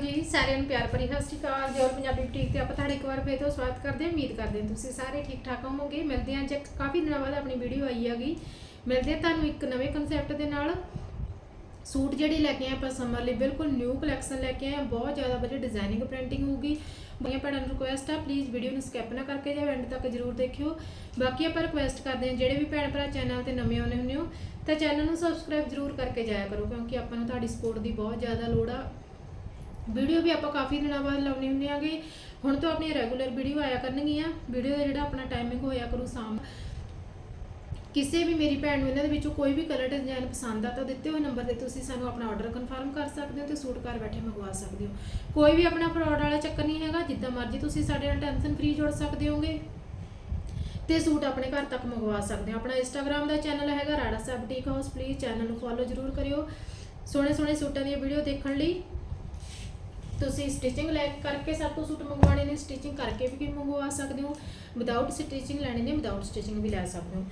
ਜੀ, ਸਾਰਿਆਂ ਨੂੰ ਪਿਆਰ ਭਰੀ ਸਤਿ ਸ਼੍ਰੀ ਅਕਾਲ ਜੋਰ ਪੰਜਾਬੀ ਬੁਟੀਕ ਤੇ ਆਪਾਂ ਤੁਹਾਡੇ ਇੱਕ ਵਾਰ ਫੇਰ ਤੋਂ ਸਵਾਗਤ ਕਰਦੇ ਹਾਂ, ਉਮੀਦ ਕਰਦੇ ਹਾਂ ਤੁਸੀਂ ਸਾਰੇ ਠੀਕ ਠਾਕ ਹੋਵੋਗੇ। ਮਿਲਦੇ ਹਾਂ ਅੱਜ ਇੱਕ ਕਾਫੀ ਦਿਨਾਂ ਬਾਅਦ ਆਪਣੀ ਵੀਡੀਓ ਆਈ ਹੈਗੀ। ਮਿਲਦੇ ਹਾਂ ਤੁਹਾਨੂੰ ਇੱਕ ਨਵੇਂ ਕਨਸੈਪਟ ਦੇ ਨਾਲ। ਸੂਟ ਜਿਹੜੀ ਲੈ ਕੇ ਆਏ ਆਪਾਂ ਸਮਰ ਲਈ, ਬਿਲਕੁਲ ਨਿਊ ਕਲੈਕਸ਼ਨ ਲੈ ਕੇ ਆਏ ਹਾਂ, ਬਹੁਤ ਜ਼ਿਆਦਾ ਵਧੀਆ ਡਿਜ਼ਾਈਨਿੰਗ ਪ੍ਰਿੰਟਿੰਗ ਹੋਊਗੀ। ਬਈਆਂ ਭੈਣਾਂ ਨੂੰ ਰਿਕੁਐਸਟ ਆ ਪਲੀਜ਼ ਵੀਡੀਓ ਨੂੰ ਸਕਿਪ ਨਾ ਕਰਕੇ ਜਾਂ ਐਂਡ ਤੱਕ ਜਰੂਰ ਦੇਖਿਓ। ਬਾਕੀ ਆਪਾਂ ਰਿਕੁਐਸਟ ਕਰਦੇ ਹਾਂ, ਜਿਹੜੇ ਵੀ ਭੈਣ ਭਰਾ ਚੈਨਲ ਤੇ ਨਵੇਂ ਆਉਣੇ ਹੁੰਦੇ ਹੋ, ਤਾਂ ਚੈਨਲ ਨੂੰ ਸਬਸਕ੍ਰਾਈਬ ਜਰੂਰ ਕਰਕੇ ਜਾਇਆ ਕਰੋ, ਕਿਉਂਕਿ ਆਪਾਂ ਨੂੰ ਤੁਹਾਡੀ ਸਪੋਰਟ ਦੀ ਬਹੁਤ ਜ਼ਿਆਦਾ ਲੋੜ ਆ। ਵੀਡੀਓ ਵੀ ਆਪਾਂ ਕਾਫੀ ਦਿਨਾਂ ਬਾਅਦ ਲਾਉਣੇ ਹੁੰਦੇ ਆਗੇ। ਹੁਣ ਤੋਂ ਆਪਣੀਆਂ ਰੈਗੂਲਰ ਵੀਡੀਓ ਆਇਆ ਕਰਨਗੀਆਂ। ਵੀਡੀਓ ਦਾ ਜਿਹੜਾ ਆਪਣਾ ਟਾਈਮਿੰਗ ਹੋਇਆ ਕਰੂ ਸ਼ਾਮ। ਕਿਸੇ ਵੀ ਮੇਰੀ ਭੈਣ ਨੂੰ ਇਹਨਾਂ ਦੇ ਵਿੱਚੋਂ ਕੋਈ ਵੀ ਕਲਰ ਡਿਜ਼ਾਈਨ ਪਸੰਦ ਆ, ਤਾਂ ਦਿੱਤੇ ਹੋਏ ਨੰਬਰ ਤੇ ਤੁਸੀਂ ਸਾਨੂੰ ਆਪਣਾ ਆਰਡਰ ਕਨਫਰਮ ਕਰ ਸਕਦੇ ਹੋ ਤੇ ਸੂਟ ਘਰ ਬੈਠੇ ਮੰਗਵਾ ਸਕਦੇ ਹੋ। ਕੋਈ ਵੀ ਆਪਣਾ ਫਰਾਡ ਵਾਲਾ ਚੱਕਰ ਨਹੀਂ ਹੈਗਾ। ਜਿੱਦਾਂ ਮਰਜ਼ੀ ਤੁਸੀਂ ਸਾਡੇ ਨਾਲ ਟੈਨਸ਼ਨ ਫ੍ਰੀ ਜੁੜ ਸਕਦੇ ਹੋਗੇ। ਤੇ ਸੂਟ ਆਪਣੇ ਘਰ ਤੱਕ ਮੰਗਵਾ ਸਕਦੇ ਹੋ। ਆਪਣਾ ਇੰਸਟਾਗ੍ਰam ਦਾ ਚੈਨਲ ਹੈਗਾ Rara Sahib boutique house please channel ਨੂੰ ਫੋਲੋ ਜਰੂਰ ਕਰਿਓ। ਸੋਹਣੇ ਸੋਹਣੇ ਸੂਟਾਂ ਦੀਆਂ ਵੀਡੀਓ ਦੇਖਣ ਲਈ। ਤੁਸੀਂ ਸਟਿਚਿੰਗ ਲੈ ਕਰਕੇ ਸਾਡੇ ਤੋਂ ਸੂਟ ਮੰਗਵਾਉਣੇ ਨੇ ਸਟਿਚਿੰਗ ਕਰਕੇ ਵੀ ਮੰਗਵਾ ਸਕਦੇ ਹੋ ਵਿਦਆਊਟ ਸਟਿਚਿੰਗ ਲੈਣੇ ਨੇ ਵਿਦਆਊਟ ਸਟਿਚਿੰਗ ਵੀ ਲੈ ਸਕਦੇ ਹੋ।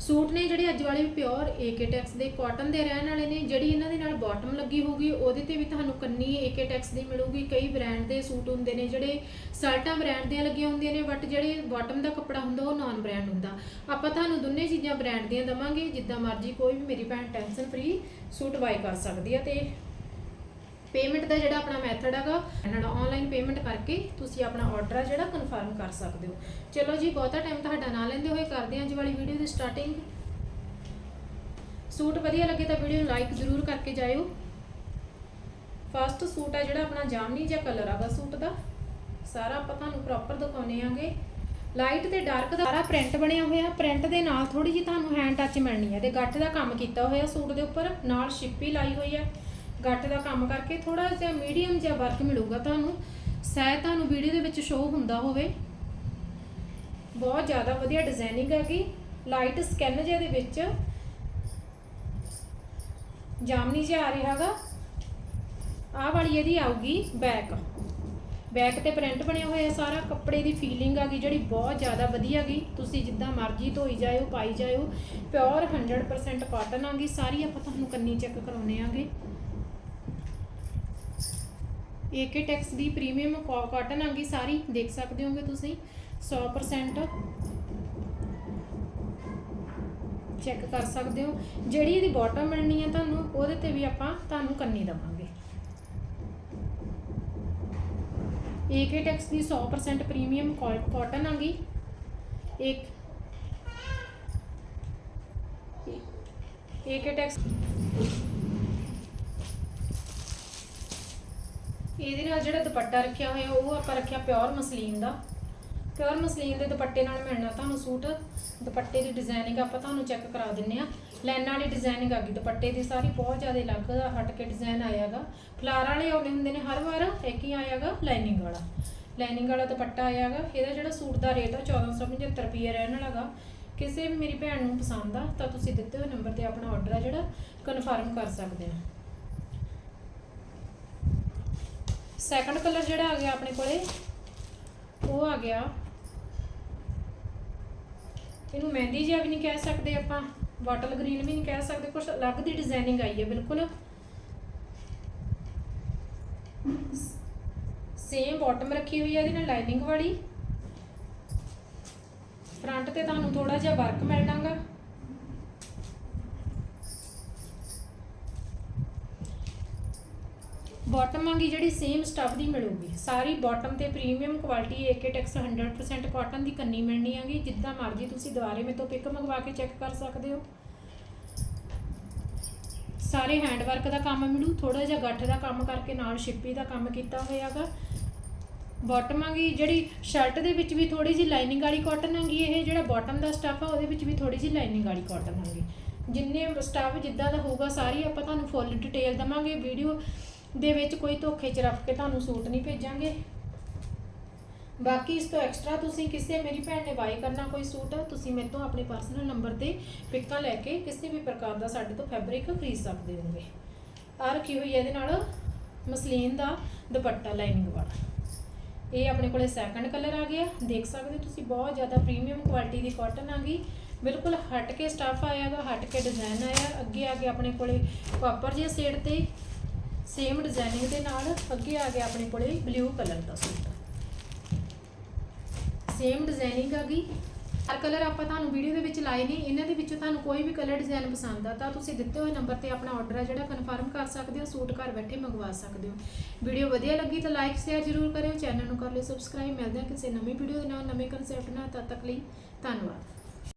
ਸੂਟ ਨੇ ਜਿਹੜੇ ਅੱਜ ਵਾਲੇ ਪਿਓਰ ਏਕੇ ਟੈਕਸ ਦੇ ਕਾਟਨ ਦੇ ਰਹਿਣ ਵਾਲੇ ਨੇ, ਜਿਹੜੀ ਇਹਨਾਂ ਦੇ ਨਾਲ ਬਾਟਮ ਲੱਗੀ ਹੋਊਗੀ, ਉਹਦੇ ਤੇ ਵੀ ਤੁਹਾਨੂੰ ਕੰਨੀ ਏਕੇ ਟੈਕਸ ਦੀ ਮਿਲੂਗੀ। ਕਈ ਬ੍ਰਾਂਡ ਦੇ ਸੂਟ ਹੁੰਦੇ ਨੇ ਜਿਹੜੇ ਸਾਲਟਾਂ ਬ੍ਰਾਂਡ ਦੀਆਂ ਲੱਗੀਆਂ ਹੁੰਦੀਆਂ ਨੇ ਬਟ ਜਿਹੜੇ ਬਾਟਮ ਦਾ ਕੱਪੜਾ ਹੁੰਦਾ, ਉਹ ਨਾਨ ਬ੍ਰਾਂਡ ਹੁੰਦਾ। ਆਪਾਂ ਤੁਹਾਨੂੰ ਦੋਨੇ ਚੀਜ਼ਾਂ ਬ੍ਰਾਂਡ ਦੀਆਂ ਦਵਾਂਗੇ, ਜਿੱਦਾਂ ਮਰਜ਼ੀ ਕੋਈ ਵੀ ਮੇਰੀ ਭੈਣ ਟੈਨਸ਼ਨ ਫ੍ਰੀ ਸੂਟ ਬਾਈ ਕਰ ਸਕਦੀ ਆ ਤੇ ਪੇਮੈਂਟ ਦਾ ਜਿਹੜਾ ਆਪਣਾ ਮੈਥਡ ਹੈਗਾ ਨਾਲ ਆਨਲਾਈਨ ਪੇਮੈਂਟ ਕਰਕੇ ਤੁਸੀਂ ਆਪਣਾ ਆਰਡਰ ਆ ਜਿਹੜਾ ਕਨਫਰਮ ਕਰ ਸਕਦੇ ਹੋ। ਚਲੋ ਜੀ, ਬਹੁਤਾ ਟਾਈਮ ਤੁਹਾਡਾ ਨਾ ਲੈਂਦੇ ਹੋਏ ਕਰਦੇ ਹਾਂ ਅੱਜ ਵਾਲੀ ਵੀਡੀਓ ਦੀ ਸਟਾਰਟਿੰਗ ਸੂਟ ਵਧੀਆ ਲੱਗੇ ਤਾਂ ਵੀਡੀਓ ਨੂੰ ਲਾਈਕ ਜ਼ਰੂਰ ਕਰਕੇ ਜਾਇਓ। ਫਸਟ ਸੂਟ ਆ ਜਿਹੜਾ ਆਪਣਾ ਜਾਮਨੀ ਜਿਹਾ ਕਲਰ ਆਗਾ ਸੂਟ ਦਾ। ਸਾਰਾ ਆਪਾਂ ਤੁਹਾਨੂੰ ਪ੍ਰੋਪਰ ਦਿਖਾਉਨੇ ਆਂਗੇ। ਲਾਈਟ ਤੇ ਡਾਰਕ ਦਾ ਸਾਰਾ ਪ੍ਰਿੰਟ ਬਣਿਆ ਹੋਇਆ। ਪ੍ਰਿੰਟ ਦੇ ਨਾਲ ਥੋੜੀ ਜਿਹੀ ਤੁਹਾਨੂੰ ਹੈਂਡ ਟੱਚ ਮਿਲਣੀ ਹੈ ਤੇ ਗੱਠ ਦਾ ਕੰਮ ਕੀਤਾ ਹੋਇਆ ਸੂਟ ਦੇ ਉੱਪਰ। ਨਾਲ ਸ਼ਿੱਪੀ ਲਾਈ ਹੋਈ ਹੈ ਗੱਟ ਦਾ ਕੰਮ ਕਰਕੇ ਥੋੜਾ ਜਿਹਾ ਮੀਡੀਅਮ ਜਿਹਾ ਵਰਕ ਮਿਲੂਗਾ ਤੁਹਾਨੂੰ। ਸ਼ਾਇਦ ਤੁਹਾਨੂੰ ਵੀਡੀਓ ਦੇ ਵਿੱਚ ਸ਼ੋਅ ਹੁੰਦਾ ਹੋਵੇ। ਬਹੁਤ ਜ਼ਿਆਦਾ ਵਧੀਆ ਡਿਜ਼ਾਈਨਿੰਗ ਹੈਗੀ। ਲਾਈਟ ਸਕਿਨ ਜਿਹੇ ਦੇ ਵਿੱਚ। ਜਾਮਨੀ ਜਿਹਾ ਆ ਰਿਹਾ ਹੈਗਾ। ਆਹ ਵਾਲੀ ਇਹਦੀ ਆਊਗੀ ਬੈਕ ਬੈਕ ਤੇ ਪ੍ਰਿੰਟ ਬਣਿਆ ਹੋਇਆ ਸਾਰਾ। ਕੱਪੜੇ ਦੀ ਫੀਲਿੰਗ ਆ ਗਈ ਜਿਹੜੀ ਬਹੁਤ ਜ਼ਿਆਦਾ ਵਧੀਆ ਗਈ ਤੁਸੀਂ ਜਿੱਦਾਂ ਮਰਜ਼ੀ ਧੋਈ ਜਾਇਓ, ਪਾਈ ਜਾਇਓ। ਪਿਓਰ 100% ਕਾਟਨ ਆ ਗਈ ਸਾਰੀ ਆਪਾਂ ਤੁਹਾਨੂੰ ਕੰਨੀ ਚੈੱਕ ਕਰਾਉਨੇ ਆਗੇ ਏਕੇ ਟੈਕਸ ਦੀ ਪ੍ਰੀਮੀਅਮ ਕਾਟਨ ਆ ਗਈ ਸਾਰੀ, ਦੇਖ ਸਕਦੇ ਹੋਗੇ ਤੁਸੀਂ 100% ਚੈੱਕ ਕਰ ਸਕਦੇ ਹੋ। ਜਿਹੜੀ ਇਹਦੀ ਬਾਟਮ ਮਿਲਣੀ ਹੈ ਤੁਹਾਨੂੰ, ਉਹਦੇ ਤੇ ਵੀ ਆਪਾਂ ਤੁਹਾਨੂੰ ਕੰਨੀ ਦਵਾਂਗੇ। ਏਕੇ ਟੈਕਸ ਦੀ 100% ਪ੍ਰੀਮੀਅਮ ਕਾਟਨ ਆ ਗਈ ਇੱਕ। ਏਕੇ ਟੈਕਸ ਇਹਦੇ ਨਾਲ ਜਿਹੜਾ ਦੁਪੱਟਾ ਰੱਖਿਆ ਹੋਇਆ, ਉਹ ਆਪਾਂ ਰੱਖਿਆ ਪਿਓਰ ਮਸਲੀਨ ਦਾ। ਪਿਓਰ ਮਸਲੀਨ ਦੇ ਦੁਪੱਟੇ ਨਾਲ ਮਿਲਣਾ ਤੁਹਾਨੂੰ ਸੂਟ, ਦੁਪੱਟੇ ਦੀ ਡਿਜ਼ਾਈਨਿੰਗ ਆਪਾਂ ਤੁਹਾਨੂੰ ਚੈੱਕ ਕਰਾ ਦਿੰਨੇ ਆ। ਲਾਈਨਾਂ ਵਾਲੀ ਡਿਜ਼ਾਈਨਿੰਗ ਆ ਗਈ, ਦੁਪੱਟੇ ਦੀ ਸਾਰੀ ਬਹੁਤ ਜ਼ਿਆਦਾ ਅਲੱਗ ਦਾ ਹਟ ਕੇ ਡਿਜ਼ਾਈਨ ਆਇਆਗਾ। ਫਲਾਰ ਵਾਲੇ ਆਉਂਦੇ ਹੁੰਦੇ ਨੇ ਹਰ ਵਾਰ, ਇੱਕ ਹੀ ਆਇਆਗਾ ਲਾਈਨਿੰਗ ਵਾਲਾ। ਲਾਈਨਿੰਗ ਵਾਲਾ ਦੁਪੱਟਾ ਆਇਆਗਾ, ਇਹਦਾ ਜਿਹੜਾ ਸੂਟ ਦਾ ਰੇਟ ਆ 1475 ਰੁਪਏ ਰਹਿਣ ਵਾਲਾਗਾ। ਕਿਸੇ ਵੀ ਮੇਰੀ ਭੈਣ ਨੂੰ ਪਸੰਦ ਆ, ਤਾਂ ਤੁਸੀਂ ਦਿੱਤੇ ਹੋਏ ਨੰਬਰ ਤੇ ਆਪਣਾ ਆਰਡਰ ਆ ਜਿਹੜਾ ਕਨਫਰਮ ਕਰ ਸਕਦੇ ਆ। ਸੈਕੰਡ ਕਲਰ ਜਿਹੜਾ ਆ ਗਿਆ ਆਪਣੇ ਕੋਲੇ, ਉਹ ਆ ਗਿਆ। ਇਹਨੂੰ ਮਹਿੰਦੀ ਜਿਹਾ ਵੀ ਨਹੀਂ ਕਹਿ ਸਕਦੇ ਆਪਾਂ ਵਾਟਲ ਗ੍ਰੀਨ ਵੀ ਨਹੀਂ ਕਹਿ ਸਕਦੇ ਕੁਝ ਅਲੱਗ ਦੀ ਡਿਜ਼ਾਈਨਿੰਗ ਆਈ ਹੈ ਬਿਲਕੁਲ। ਸੇਮ ਬਾਟਮ ਰੱਖੀ ਹੋਈ ਹੈ ਇਹਦੇ ਨਾਲ ਲਾਈਨਿੰਗ ਵਾਲੀ। ਫਰੰਟ ਤੇ ਤੁਹਾਨੂੰ ਥੋੜਾ ਜਿਹਾ ਵਰਕ ਮਿਲਣਾਗਾ ਬਾਟਮ ਆਂਗੀ ਜਿਹੜੀ ਸੇਮ ਸਟਫ ਦੀ ਮਿਲੂਗੀ। ਸਾਰੀ ਬਾਟਮ ਤੇ premium quality AK tex 100% cotton ਦੀ ਕੰਨੀ ਮਿਲਣੀ ਆਂਗੀ ਜਿੱਦਾਂ ਮਰਜ਼ੀ ਤੁਸੀਂ ਦੁਬਾਰੇ ਮੇਰੇ ਤੋਂ ਪਿਕ ਮੰਗਵਾ ਕੇ ਚੈੱਕ ਕਰ ਸਕਦੇ ਹੋ। ਸਾਰੇ ਹੈਂਡ ਵਰਕ ਦਾ ਕੰਮ ਮਿਲੂ। ਥੋੜਾ ਜਿਹਾ ਗੱਠ ਦਾ ਕੰਮ ਕਰਕੇ ਨਾਲ ਸ਼ਿੱਪੀ ਦਾ ਕੰਮ ਕੀਤਾ ਹੋਇਆਗਾ। ਬਾਟਮ ਆਂਗੀ ਜਿਹੜੀ ਸ਼ਰਟ ਦੇ ਵਿੱਚ ਵੀ ਥੋੜੀ ਜਿਹੀ ਲਾਈਨਿੰਗ ਵਾਲੀ ਕਾਟਨ ਆਂਗੀ ਇਹ ਜਿਹੜਾ ਬਾਟਮ ਦਾ ਸਟੱਫ ਆ, ਉਹਦੇ ਵਿੱਚ ਵੀ ਥੋੜੀ ਜਿਹੀ ਲਾਈਨਿੰਗ ਵਾਲੀ ਕਾਟਨ ਆਂਗੀ ਜਿੰਨੇ ਸਟਫ ਜਿੱਦਾਂ ਦਾ ਹੋਊਗਾ, ਸਾਰੀ ਆਪਾਂ ਤੁਹਾਨੂੰ ਫੁੱਲ ਡਿਟੇਲ ਦਵਾਂਗੇ। ਵੀਡੀਓ ਦੇ ਵਿੱਚ ਕੋਈ ਧੋਖੇ ਚ ਰੱਖ ਕੇ ਤੁਹਾਨੂੰ ਸੂਟ ਨਹੀਂ ਭੇਜਾਂਗੇ। ਬਾਕੀ ਇਸ ਤੋਂ ਐਕਸਟਰਾ ਤੁਸੀਂ ਕਿਸੇ ਮੇਰੀ ਭੈਣ ਨੇ ਬਾਈ ਕਰਨਾ ਕੋਈ ਸੂਟ, ਤੁਸੀਂ ਮੇਰੇ ਤੋਂ ਆਪਣੇ ਪਰਸਨਲ ਨੰਬਰ ਤੇ ਪਿਕਾਂ ਲੈ ਕੇ ਕਿਸੇ ਵੀ ਪ੍ਰਕਾਰ ਦਾ ਸਾਡੇ ਤੋਂ ਫੈਬਰਿਕ ਖਰੀਦ ਸਕਦੇ ਹੋਗੇ ਆ ਰੱਖੀ ਹੋਈ ਹੈ ਇਹਦੇ ਨਾਲ ਮਸਲੀਨ ਦਾ ਦੁਪੱਟਾ ਲਾਈਨਿੰਗ ਵਾਲਾ। ਇਹ ਆਪਣੇ ਕੋਲੇ ਸੈਕੰਡ ਕਲਰ ਆ ਗਿਆ। ਦੇਖ ਸਕਦੇ ਹੋ ਤੁਸੀਂ ਬਹੁਤ ਜ਼ਿਆਦਾ ਪ੍ਰੀਮੀਅਮ ਕੁਆਲਿਟੀ ਦੀ ਕਾਟਨ ਆ ਗਈ। ਬਿਲਕੁਲ ਹਟ ਕੇ ਸਟਫ ਆਇਆਗਾ ਹਟ ਕੇ ਡਿਜ਼ਾਈਨ ਆਇਆ। ਅੱਗੇ ਆ ਕੇ ਆਪਣੇ ਕੋਲੇ ਕਾਪਰ ਜਿਹੇ ਸ਼ੇਡ ਤੇ ਸੇਮ ਡਿਜ਼ਾਈਨਿੰਗ ਦੇ ਨਾਲ ਅੱਗੇ ਆ ਗਿਆ ਆਪਣੇ ਕੋਲੇ ਬਲੂ ਕਲਰ ਦਾ ਸੂਟ। ਸੇਮ ਡਿਜ਼ਾਈਨਿੰਗ ਆ ਗਈ। ਹਰ ਕਲਰ ਆਪਾਂ ਤੁਹਾਨੂੰ ਵੀਡੀਓ ਦੇ ਵਿੱਚ ਲਾਏ ਨੇ। ਇਹਨਾਂ ਦੇ ਵਿੱਚੋਂ ਤੁਹਾਨੂੰ ਕੋਈ ਵੀ ਕਲਰ ਡਿਜ਼ਾਈਨ ਪਸੰਦ ਆ ਤਾਂ ਤੁਸੀਂ ਦਿੱਤੇ ਹੋਏ ਨੰਬਰ ਤੇ ਆਪਣਾ ਆਰਡਰ ਆ ਜਿਹੜਾ ਕਨਫਰਮ ਕਰ ਸਕਦੇ ਹੋ, ਸੂਟ ਘਰ ਬੈਠੇ ਮੰਗਵਾ ਸਕਦੇ ਹੋ। ਵੀਡੀਓ ਵਧੀਆ ਲੱਗੀ ਤਾਂ ਲਾਈਕ ਸ਼ੇਅਰ ਜ਼ਰੂਰ ਕਰਿਓ। ਚੈਨਲ ਨੂੰ ਕਰ ਲਿਓ ਸਬਸਕ੍ਰਾਈਬ ਮਿਲਦੇ ਹਾਂ ਕਿਸੇ ਨਵੀਂ ਵੀਡੀਓ ਦੇ ਨਾਲ, ਨਵੇਂ ਕਨਸੈਪਟ ਨਾਲ। ਤਦ ਤੱਕ ਲਈ ਧੰਨਵਾਦ।